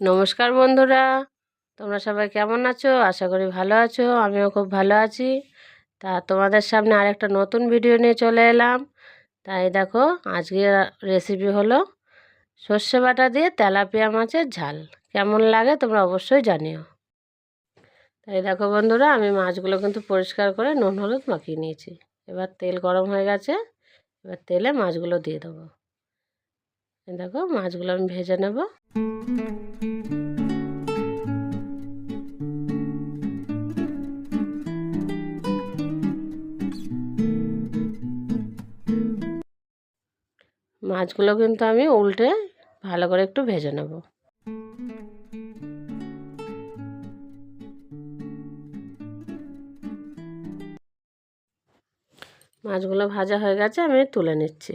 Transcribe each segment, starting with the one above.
নমস্কার বন্ধুরা, তোমরা সবাই কেমন আছো? আশা করি ভালো আছো, আমিও খুব ভালো আছি। তা তোমাদের সামনে আরেকটা নতুন ভিডিও নিয়ে চলে এলাম। তাই দেখো আজকে রেসিপি হলো সর্ষে বাটা দিয়ে তেলাপিয়া মাছের ঝাল। কেমন লাগে তোমরা অবশ্যই জানিও। তাই দেখো বন্ধুরা, আমি মাছগুলো কিন্তু পরিষ্কার করে নুন, হলুদ মাখিয়ে নিয়েছি। এবার তেল গরম হয়ে গেছে, এবার তেলে মাছগুলো দিয়ে দেবো। দেখো, মাছগুলো আমি ভেজে নেব। মাছগুলো কিন্তু আমি উল্টে ভালো করে একটু ভেজে নেব। মাছগুলো ভাজা হয়ে গেছে, আমি তুলে নিচ্ছি।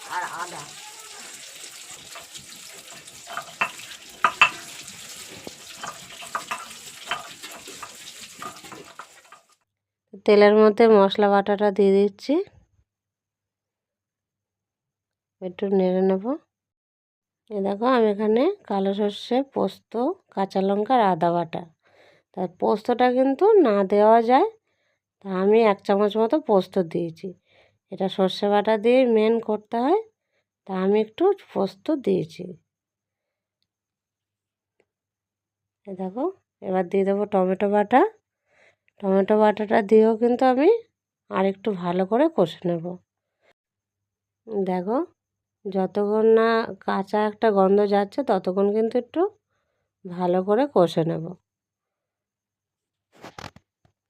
আর আদা। তেলের মধ্যে মশলা বাটাটা দিয়ে দিচ্ছি। একটু নেড়ে নেব। এ দেখো, আমি এখানে কালো সর্ষে, পোস্ত, কাঁচা লঙ্কা আর আদা বাটা। তার পোস্তটা কিন্তু না দেওয়া যায়। তা আমি এক চামচ মতো পোস্ত দিয়েছি। এটা সর্ষে বাটা দিয়ে মেন করতে হয়। তা আমি একটু পোস্ত দিয়েছি। দেখো, এবার দিয়ে দেবো টমেটো বাটা। টমেটো বাটাটা দিয়েও কিন্তু আমি আর একটু ভালো করে কষে নেব। দেখো, যতক্ষণ না কাঁচা একটা গন্ধ যাচ্ছে, ততক্ষণ কিন্তু একটু ভালো করে কষে নেব।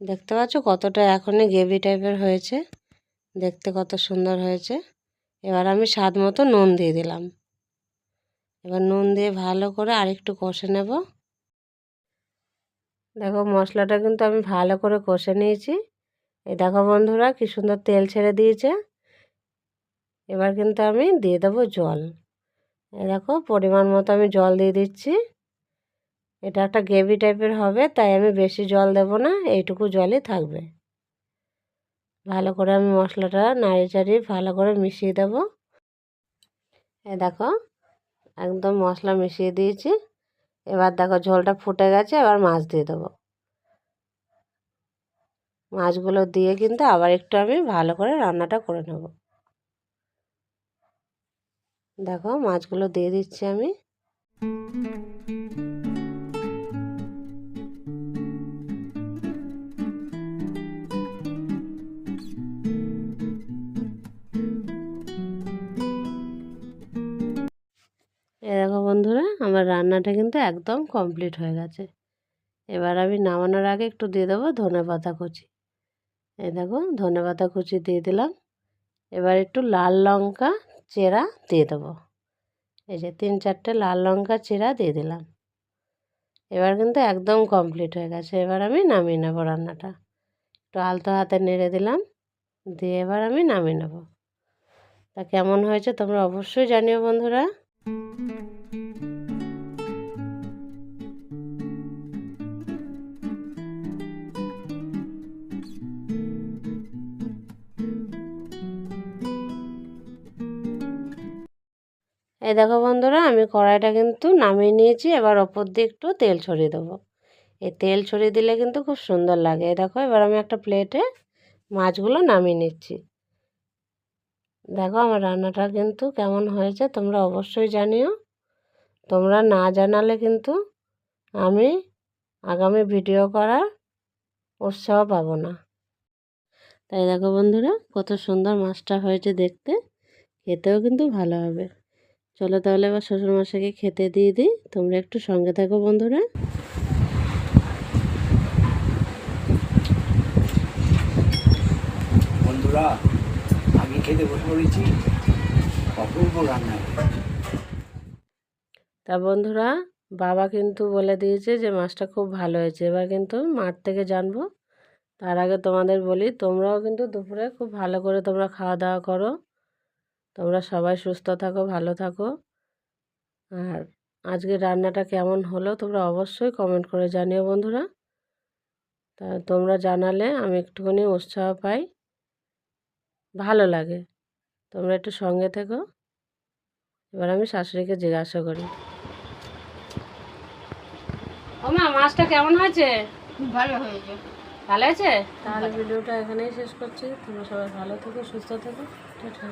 দেখতে পাচ্ছ কতটা এখনই গ্রেভি টাইপের হয়েছে। দেখতে কত সুন্দর হয়েছে। এবার আমি স্বাদ মতো নুন দিয়ে দিলাম। এবার নুন দিয়ে ভালো করে আরেকটু কষে নেব। দেখো মশলাটা কিন্তু আমি ভালো করে কষে নিয়েছি। এই দেখো বন্ধুরা কি সুন্দর তেল ছেড়ে দিয়েছে। এবার কিন্তু আমি দিয়ে দেবো জল। এই দেখো পরিমাণ মতো আমি জল দিয়ে দিচ্ছি। এটা একটা গ্রেভি টাইপের হবে, তাই আমি বেশি জল দেব না, এইটুকু জলই থাকবে। ভালো করে আমি মশলাটা নাড়িয়ে চাড়িয়ে ভালো করে মিশিয়ে দেব। এ দেখো, একদম মশলা মিশিয়ে দিয়েছি। এবার দেখো ঝোলটা ফুটে গেছে, এবার মাছ দিয়ে দেবো। মাছগুলো দিয়ে কিন্তু আবার একটু আমি ভালো করে রান্নাটা করে নেব। দেখো মাছগুলো দিয়ে দিচ্ছি আমি। আমার রান্নাটা কিন্তু একদম কমপ্লিট হয়ে গেছে। এবার আমি নামানোর আগে একটু দিয়ে দেবো ধনে পাতা কুচি। এই দেখো ধনে পাতা কুচি দিয়ে দিলাম। এবার একটু লাল লঙ্কা চেরা দিয়ে দেবো। এই যে তিন চারটে লাল লঙ্কা চেরা দিয়ে দিলাম। এবার কিন্তু একদম কমপ্লিট হয়ে গেছে। এবার আমি নামিয়ে নেব রান্নাটা। একটু আলতো হাতে নেড়ে দিলাম। দিয়ে এবার আমি নামিয়ে নেব। তা কেমন হয়েছে তোমরা অবশ্যই জানিও বন্ধুরা। এই দেখো বন্ধুরা, আমি কড়াইটা কিন্তু নামিয়ে নিয়েছি, এবার ওপর দিয়ে একটু তেল ছড়িয়ে দেবো। এই তেল ছড়িয়ে দিলে কিন্তু খুব সুন্দর লাগে। দেখো, এবার আমি একটা প্লেটে মাছগুলো নামিয়ে নিচ্ছি। দেখো, আমার রান্নাটা কিন্তু কেমন হয়েছে, তোমরা অবশ্যই জানিও। তোমরা না জানালে কিন্তু আমি আগামী ভিডিও করার উৎসাহ পাবো না। তাই দেখো বন্ধুরা, কত সুন্দর মাছটা হয়েছে দেখতে, খেতেও কিন্তু ভালো হবে। চলো তাহলে এবার শ্বশুরমশাইকে খেতে দিয়ে দিই। তোমরা একটু সঙ্গে থাকো বন্ধুরা। বন্ধুরা বন্ধুরা আমি খেতে বসে পড়েছি। অপূর্ব রান্না। তা বন্ধুরা বাবা কিন্তু বলে দিয়েছে যে মাছটা খুব ভালো হয়েছে। এবার কিন্তু মাঠ থেকে জানব। তার আগে তোমাদের বলি তোমরাও কিন্তু দুপুরে খুব ভালো করে তোমরা খাওয়া দাওয়া করো। তোমরা সবাই সুস্থ থাকো ভালো থাকো। আর আজকে রান্নাটা কেমন হলো তোমরা অবশ্যই কমেন্ট করে জানিও বন্ধুরা। তা তোমরা জানালে আমি একটুখানি উৎসাহ পাই। ভালো লাগে। তোমরা একটু সঙ্গে থেকো। এবার আমি শাশুড়িকে জিজ্ঞাসা করি। ও মা মাছটা কেমন হয়েছে? ভালো হয়েছে। ভালো আছে তাহলে ভিডিওটা এখানেই শেষ করছি। তোমরা সবাই ভালো থেকো সুস্থ থেকো। টাটা।